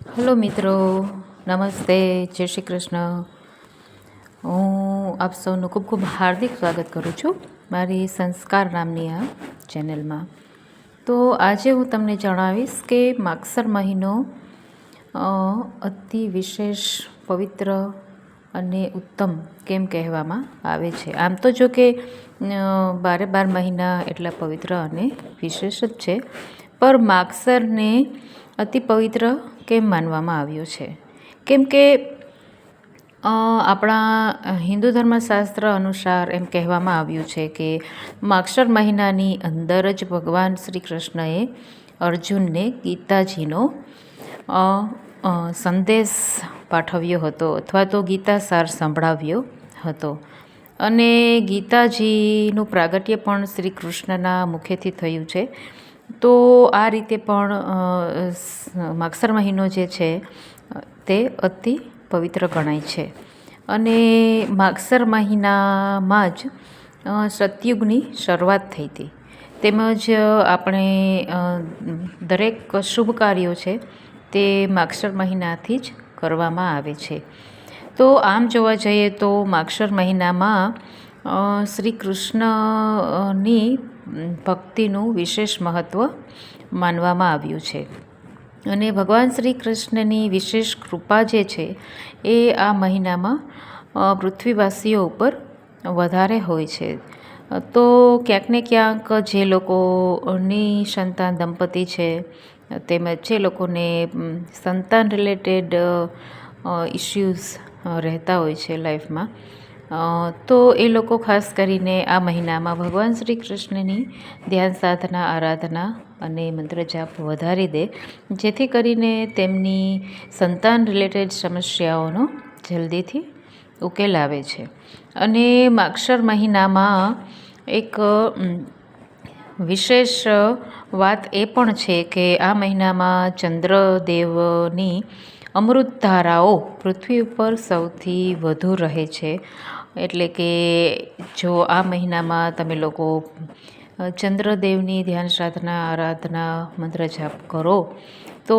Hello મિત્રો, નમસ્તે, જય શ્રી કૃષ્ણ. હું આપ સૌનું ખૂબ ખૂબ હાર્દિક સ્વાગત કરું છું મારી સંસ્કાર નામની આ ચેનલમાં. તો આજે હું તમને જણાવીશ કે માગસર મહિનો અતિ વિશેષ, પવિત્ર અને ઉત્તમ કેમ કહેવામાં આવે છે? આમ તો જો કે બારે બાર મહિના એટલા પવિત્ર અને વિશેષ જ છે. પર માગસરને અતિ પવિત્ર કેમ માનવામાં આવ્યો છે? કેમ કે આપણા હિન્દુ ધર્મશાસ્ત્ર અનુસાર એમ કહેવામાં આવ્યું છે કે માક્ષર મહિનાની અંદર જ ભગવાન શ્રી કૃષ્ણએ અર્જુનને ગીતાજીનો સંદેશ પાઠવ્યો હતો અથવા તો ગીતા સાર સંભળાવ્યો હતો. અને ગીતાજીનું પ્રાગટ્ય પણ શ્રી કૃષ્ણના મુખેથી થયું છે. તો આ રીતે પણ માગસર મહિનો જે છે, તે અતિ પવિત્ર ગણાય છે. અને માગસર મહિનામાં જ સતયુગની શરૂઆત થઈ હતી. તેમજ આપણે દરેક શુભ કાર્યો છે, તે માગસર મહિનાથી જ કરવામાં આવે છે. તો આમ જોવા જઈએ તો માગશર મહિનામાં શ્રી કૃષ્ણની ભક્તિનું વિશેષ મહત્ત્વ માનવામાં આવ્યું છે. અને ભગવાન શ્રી કૃષ્ણની વિશેષ કૃપા જે છે, એ આ મહિનામાં પૃથ્વીવાસીઓ ઉપર વધારે હોય છે. તો ક્યાંક ને ક્યાંક જે લોકોની સંતાન દંપતી છે, તેમજ જે લોકોને સંતાન રિલેટેડ ઇશ્યુઝ રહેતા હોય છે લાઈફમાં તો એ લોકો ખાસ કરીને આ મહિનામાં ભગવાન શ્રી કૃષ્ણની ધ્યાન સાધના, આરાધના અને મંત્ર જાપ વધારી દે, જેથી કરીને તેમની સંતાન રિલેટેડ સમસ્યાઓનો જલ્દીથી ઉકેલ આવે છે. અને માક્ષર મહિનામાં એક વિશેષ વાત એ પણ છે કે આ મહિનામાં ચંદ્રદેવની અમૃત ધારાઓ પૃથ્વી ઉપર સૌથી વધુ રહે છે. એટલે કે જો આ મહિનામાં તમે લોકો ચંદ્રદેવની ધ્યાન સાધના આરાધના મંત્ર જાપ કરો, તો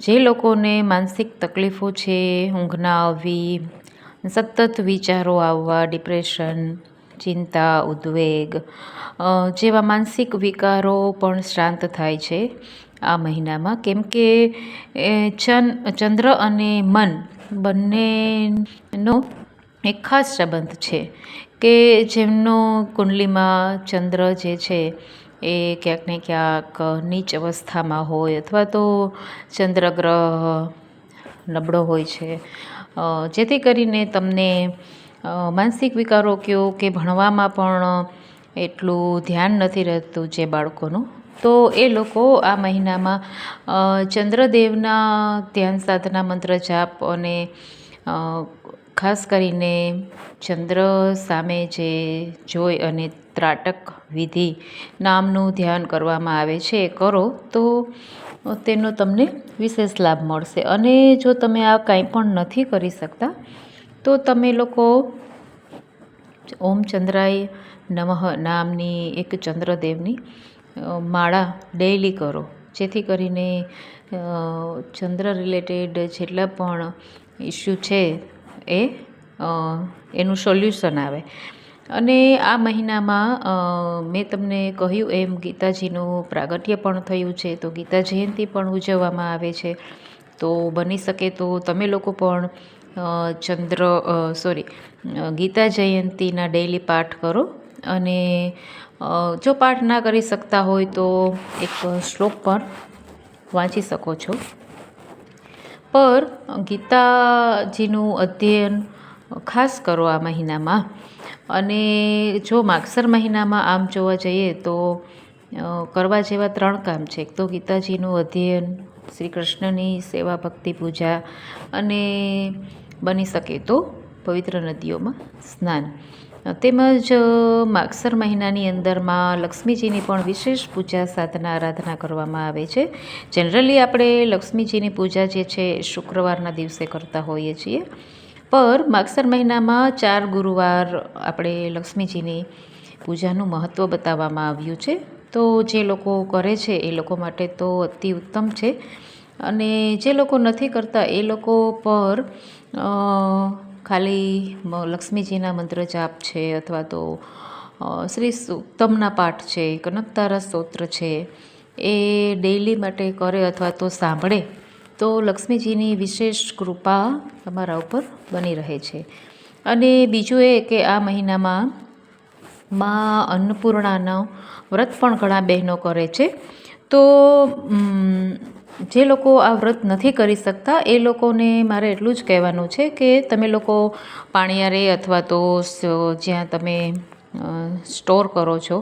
જે લોકોને માનસિક તકલીફો છે ઊંઘ ના આવવી સતત વિચારો આવવા, ડિપ્રેશન, ચિંતા, ઉદ્વેગ જેવા માનસિક વિકારો પણ શાંત થાય છે આ મહિનામાં, કેમ કે ચન, ચંદ્ર અને મન બંનેનો એક ખાસ સંબંધ છે કે જેમનો કુંડલીમાં ચંદ્ર જે છે એ ક્યાંક ને ક્યાંક નીચ અવસ્થામાં હોય અથવા તો ચંદ્રગ્રહ નબળો હોય છે. જેથી કરીને તમને માનસિક વિકારો કયો કે ભણવામાં પણ એટલું ધ્યાન નથી રહેતું જે બાળકોનું, તો એ લોકો આ મહિનામાં ચંદ્રદેવના ધ્યાન સાધના મંત્ર જાપ અને ખાસ કરીને ચંદ્ર સામે જે જોઈ અને ત્રાટક વિધિ નામનું ધ્યાન કરવામાં આવે છે કરો, તો તેનો તમને વિશેષ લાભ મળશે. અને જો તમે આ કાંઈ પણ નથી કરી શકતા, તો તમે લોકો ઓમ ચંદ્રાય નમઃ નામની એક ચંદ્રદેવની માળા ડેઈલી કરો. જેથી કરીને ચંદ્ર રિલેટેડ જેટલા પણ ઇસ્યુ છે એ એનું સોલ્યુશન આવે. અને આ મહિનામાં મેં તમને કહ્યું એમ ગીતાજીનું પ્રાગટ્ય પણ થયું છે, તો ગીતા જયંતિ પણ ઉજવવામાં આવે છે. તો બની શકે તો તમે લોકો પણ ચંદ્ર સોરી ગીતા જયંતિના ડેઈલી પાઠ કરો. અને જો પાઠ ના કરી શકતા હોય તો એક શ્લોક પણ વાંચી શકો છો. પર ગીતાજીનું અધ્યયન ખાસ કરો આ મહિનામાં. અને જો માગસર મહિનામાં આમ જોવા જઈએ તો કરવા જેવા ત્રણ કામ છે. એક તો ગીતાજીનું અધ્યયન, શ્રી કૃષ્ણની સેવા ભક્તિ પૂજા અને બની શકે તો પવિત્ર નદીઓમાં સ્નાન. તેમજ માગસર મહિનાની અંદરમાં લક્ષ્મીજીની પણ વિશેષ પૂજા, સાધના, આરાધના કરવામાં આવે છે. જનરલી આપણે લક્ષ્મીજીની પૂજા જે છે, શુક્રવારના દિવસે કરતા હોઈએ છીએ. પર માગસર મહિનામાં ચાર ગુરુવાર આપણે લક્ષ્મીજીની પૂજાનું મહત્ત્વ બતાવવામાં આવ્યું છે. તો જે લોકો કરે છે, એ લોકો માટે તો અતિ ઉત્તમ છે. અને જે લોકો નથી કરતા, એ લોકો પર ખાલી લક્ષ્મીજીના મંત્ર જાપ છે અથવા તો શ્રી સુક્તમના પાઠ છે, કનકતારા સ્તોત્ર છે, એ ડેઈલી માટે કરે અથવા તો સાંભળે, તો લક્ષ્મીજીની વિશેષ કૃપા તમારા ઉપર બની રહે છે. અને બીજું એ કે આ મહિનામાં માં અન્નપૂર્ણાનો વ્રત પણ ઘણા બહેનો કરે છે. તો જે લોકો આ વ્રત નથી કરી શકતા, એ લોકોને મારે એટલું જ કહેવાનું છે કે તમે લોકો પાણીયારે અથવા તો જ્યાં તમે સ્ટોર કરો છો,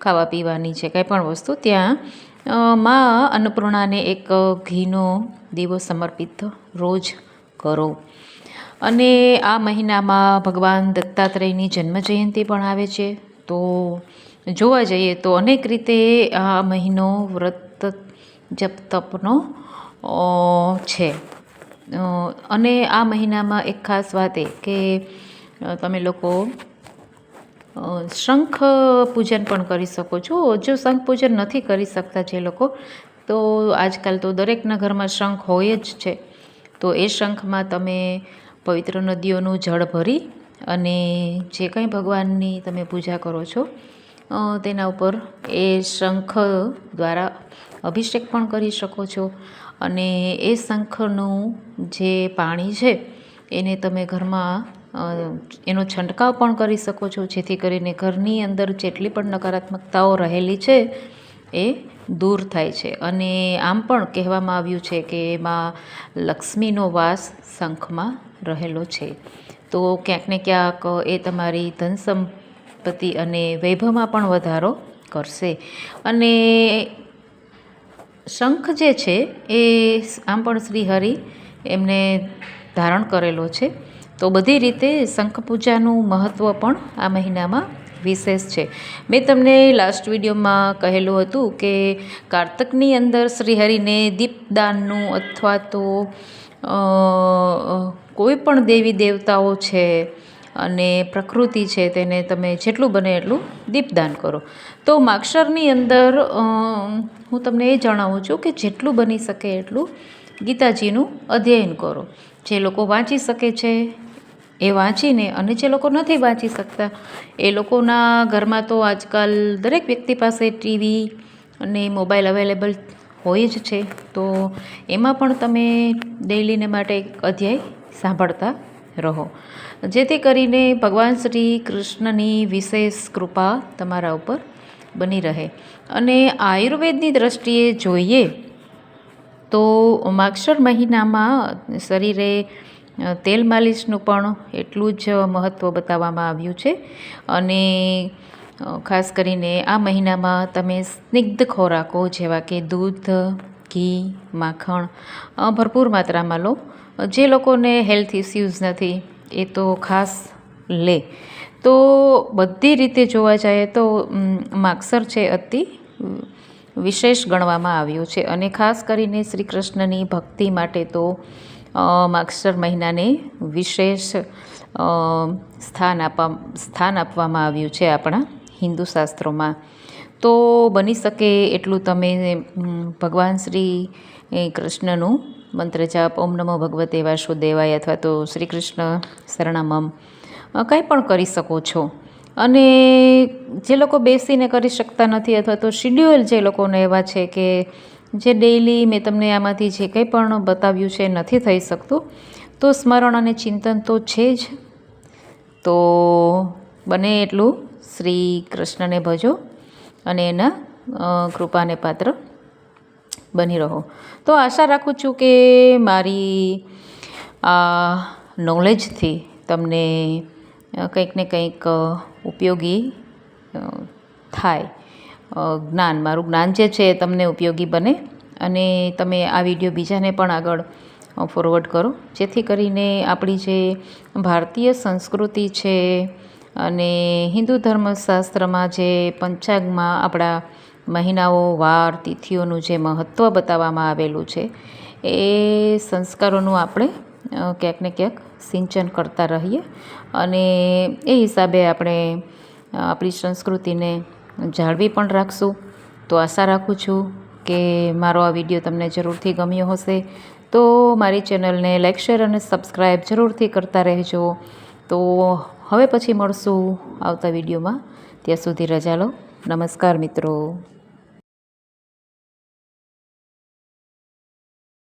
ખાવા પીવાની છે કંઈ પણ વસ્તુ, ત્યાં માં અન્નપૂર્ણાને એક ઘીનો દીવો સમર્પિત રોજ કરો. અને આ મહિનામાં ભગવાન દત્તાત્રેયની જન્મ જયંતિ પણ આવે છે. તો જોવા જઈએ તો અનેક રીતે આ મહિનો વ્રત જપ તપનો છે. અને આ મહિનામાં એક ખાસ વાત એ કે તમે લોકો શંખ પૂજન પણ કરી શકો છો. જો શંખ પૂજન નથી કરી શકતા જે લોકો, તો આજકાલ તો દરેકના ઘરમાં શંખ હોય જ છે. તો એ શંખમાં તમે પવિત્ર નદીઓનું જળ ભરી અને જે કંઈ ભગવાનની તમે પૂજા કરો છો તેના ઉપર એ શંખ દ્વારા અભિષેક પણ કરી શકો છો. અને એ શંખનું જે પાણી છે, એને તમે ઘરમાં એનો છંટકાવ પણ કરી શકો છો. જેથી કરીને ઘરની અંદર જેટલી પણ નકારાત્મકતાઓ રહેલી છે, એ દૂર થાય છે. અને આમ પણ કહેવામાં આવ્યું છે કે એમાં લક્ષ્મીનો વાસ શંખમાં રહેલો છે. તો ક્યાંક ને ક્યાંક એ તમારી ધન સંપત્તિ અને વૈભવમાં પણ વધારો કરશે. અને શંખ જે છે એ આમ પણ શ્રી હરિ એમને ધારણ કરેલો છે. તો બધી રીતે શંખ પૂજાનું મહત્ત્વ પણ આ મહિનામાં વિશેષ છે. મેં તમને લાસ્ટ વિડીયોમાં કહેલું હતું કે કારતકની અંદર શ્રીહરિને દીપદાનનું અથવા તો કોઈ પણ દેવી દેવતાઓ છે અને પ્રકૃતિ છે તેને તમે જેટલું બને એટલું દીપદાન કરો. તો માક્ષરની અંદર હું તમને એ જણાવું છું કે જેટલું બની શકે એટલું ગીતાજીનું અધ્યયન કરો. જે લોકો વાંચી શકે છે, એ વાંચીને અને જે લોકો નથી વાંચી શકતા, એ લોકોના ઘરમાં તો આજકાલ દરેક વ્યક્તિ પાસે ટીવી અને મોબાઈલ અવેલેબલ હોય જ છે. તો એમાં પણ તમે ડેઇલીને માટે એક અધ્યાય સાંભળતા રહો. જેથી કરીને ભગવાન શ્રી કૃષ્ણની વિશેષ કૃપા તમારા ઉપર બની રહે. અને આયુર્વેદની દ્રષ્ટિએ જોઈએ તો માક્ષર મહિનામાં શરીરે તેલ માલિશનું પણ એટલું જ મહત્ત્વ બતાવવામાં આવ્યું છે. અને ખાસ કરીને આ મહિનામાં તમે સ્નિગ્ધ ખોરાકો જેવા કે દૂધ, ઘી, માખણ ભરપૂર માત્રામાં લો. જે લોકોને હેલ્થ ઇસ્યુઝ નથી એ તો ખાસ લે. તો બધી રીતે જોવા જઈએ તો માગસર છે અતિ વિશેષ ગણવામાં આવ્યું છે. અને ખાસ કરીને શ્રી કૃષ્ણની ભક્તિ માટે તો માગસર મહિનાને વિશેષ સ્થાન આપવા, સ્થાન આપવામાં આવ્યું છે આપણા હિન્દુ શાસ્ત્રોમાં. તો બની શકે એટલું તમે ભગવાન શ્રી કૃષ્ણનું મંત્ર જાપ, ઓમ નમો ભગવતે વાસુદેવાય અથવા તો શ્રી કૃષ્ણ શરણામમ કંઈ પણ કરી શકો છો. અને જે લોકો બેસીને કરી શકતા નથી અથવા તો શિડ્યુઅલ જે લોકોને એવા છે કે જે ડેઈલી મેં તમને આમાંથી જે કંઈ પણ બતાવ્યું છે નથી થઈ શકતું, તો સ્મરણ અને ચિંતન તો છે જ. તો બને એટલું. શ્રી કૃષ્ણને ભજો અને એના કૃપાને પાત્ર બની રહો. તો આશા રાખું છું કે મારી આ નોલેજથી તમને કંઈક ને કંઈક ઉપયોગી થાય. જ્ઞાન. મારું જ્ઞાન જે છે એ તમને ઉપયોગી બને અને તમે આ વીડિયો બીજાને પણ આગળ ફોરવર્ડ કરો. જેથી કરીને આપણી જે ભારતીય સંસ્કૃતિ છે અને હિન્દુ ધર્મશાસ્ત્રમાં જે પંચાંગમાં આપણા મહિનાઓ, વાર, તિથિઓનું જે મહત્ત્વ બતાવવામાં આવેલું છે, એ સંસ્કારોનું આપણે ક્યાંક ને ક્યાંક સિંચન કરતા રહીએ. અને એ હિસાબે આપણે આપણી સંસ્કૃતિને જાળવી પણ રાખશું. તો આશા રાખું છું કે મારો આ વીડિયો તમને જરૂરથી ગમ્યો હશે. તો મારી ચેનલને લાઇક શેર અને સબસ્ક્રાઈબ જરૂરથી કરતા રહેજો. તો હવે પછી મળશું આવતા વિડીયોમાં. ત્યાં સુધી રજા લો. નમસ્કાર મિત્રો.